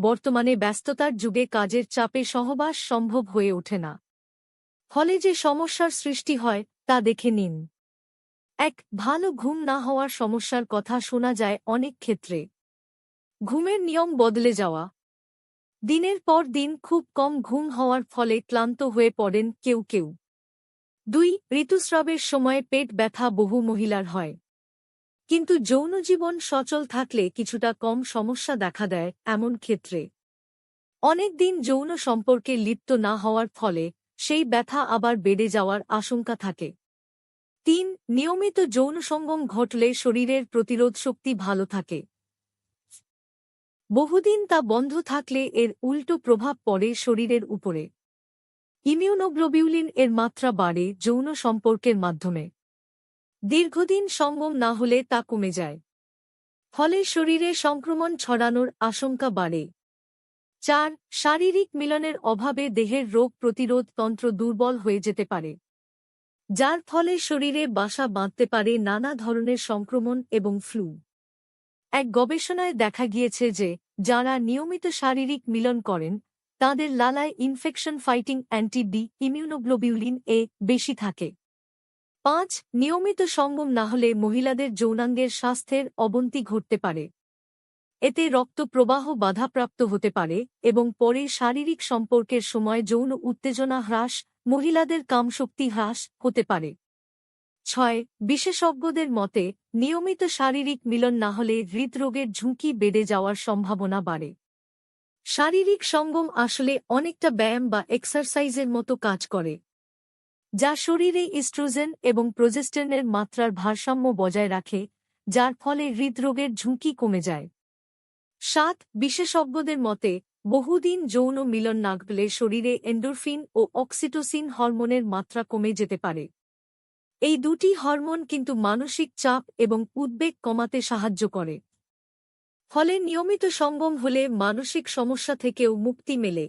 বর্তমানে ব্যস্ততার যুগে কাজের চাপে সহবাস সম্ভব হয়ে ওঠে না। ফলে যে সমস্যার সৃষ্টি হয়, তা দেখে নিন। এক, ভালো ঘুম না হওয়ার সমস্যার কথা শোনা যায় অনেক ক্ষেত্রে। ঘুমের নিয়ম বদলে যাওয়া। দিনের পর দিন খুব কম ঘুম হওয়ার ফলে ক্লান্ত হয়ে পড়েন কেউ কেউ। দুই, ঋতুস্রাবের সময় পেট ব্যথা বহু মহিলার হয়। কিন্তু যৌন জীবন সচল থাকলে কিছুটা কম সমস্যা দেখা দেয় এমন ক্ষেত্রে। অনেক দিন যৌন সম্পর্কে লিপ্ত না হওয়ার ফলে সেই ব্যথা আবার বেড়ে যাওয়ার আশঙ্কা থাকে। তিন, নিয়মিত যৌন সঙ্গম ঘটলে শরীরের প্রতিরোধ শক্তি ভালো থাকে। বহুদিন তা বন্ধ থাকলে এর উল্টো প্রভাব পড়ে শরীরের উপরে। ইমিউনোগ্লোবিউলিন এর মাত্রা বাড়ে যৌন সম্পর্কের মাধ্যমে। দীর্ঘদিন সঙ্গম না হলে তা কমে যায়। ফলে শরীরে সংক্রমণ ছড়ানোর আশঙ্কা বাড়ে। চার, শারীরিক মিলনের অভাবে দেহের রোগ প্রতিরোধ তন্ত্র দুর্বল হয়ে যেতে পারে। যার ফলে শরীরে বাসা বাঁধতে পারে নানা ধরনের সংক্রমণ এবং ফ্লু। এক গবেষণায় দেখা গিয়েছে যে, যাঁরা নিয়মিত শারীরিক মিলন করেন, তাদের লালায় infection fighting antibody immunoglobulin A বেশি থাকে। পাঁচ, নিয়মিত সঙ্গম না হলে মহিলাদের যৌনাঙ্গের স্বাস্থ্যের অবনতি ঘটতে পারে। এতে রক্ত প্রবাহ বাধাপ্রাপ্ত হতে পারে এবং পরে শারীরিক সম্পর্কের সময় যৌন উত্তেজনা হ্রাস, মহিলাদের কামশক্তি হ্রাস হতে পারে। ছয়, বিশেষজ্ঞদের মতে, নিয়মিত শারীরিক মিলন না হলে হৃদরোগের ঝুঁকি বেড়ে যাওয়ার সম্ভাবনা বাড়ে। শারীরিক সঙ্গম আসলে অনেকটা ব্যায়াম বা এক্সারসাইজের মতো কাজ করে। যা শরীরে ইস্ট্রোজেন এবং প্রজেস্টেনের মাত্রার ভারসাম্য বজায় রাখে, যার ফলে হৃদরোগের ঝুঁকি কমে যায়। সাত, বিশেষজ্ঞদের মতে, বহুদিন যৌন মিলন না শরীরে এন্ডোরফিন ও অক্সিটোসিন হরমোনের মাত্রা কমে যেতে পারে। এই দুটি হরমোন কিন্তু মানসিক চাপ এবং উদ্বেগ কমাতে সাহায্য করে। ফলে নিয়মিত সঙ্গম হলে মানসিক সমস্যা থেকেও মুক্তি মেলে।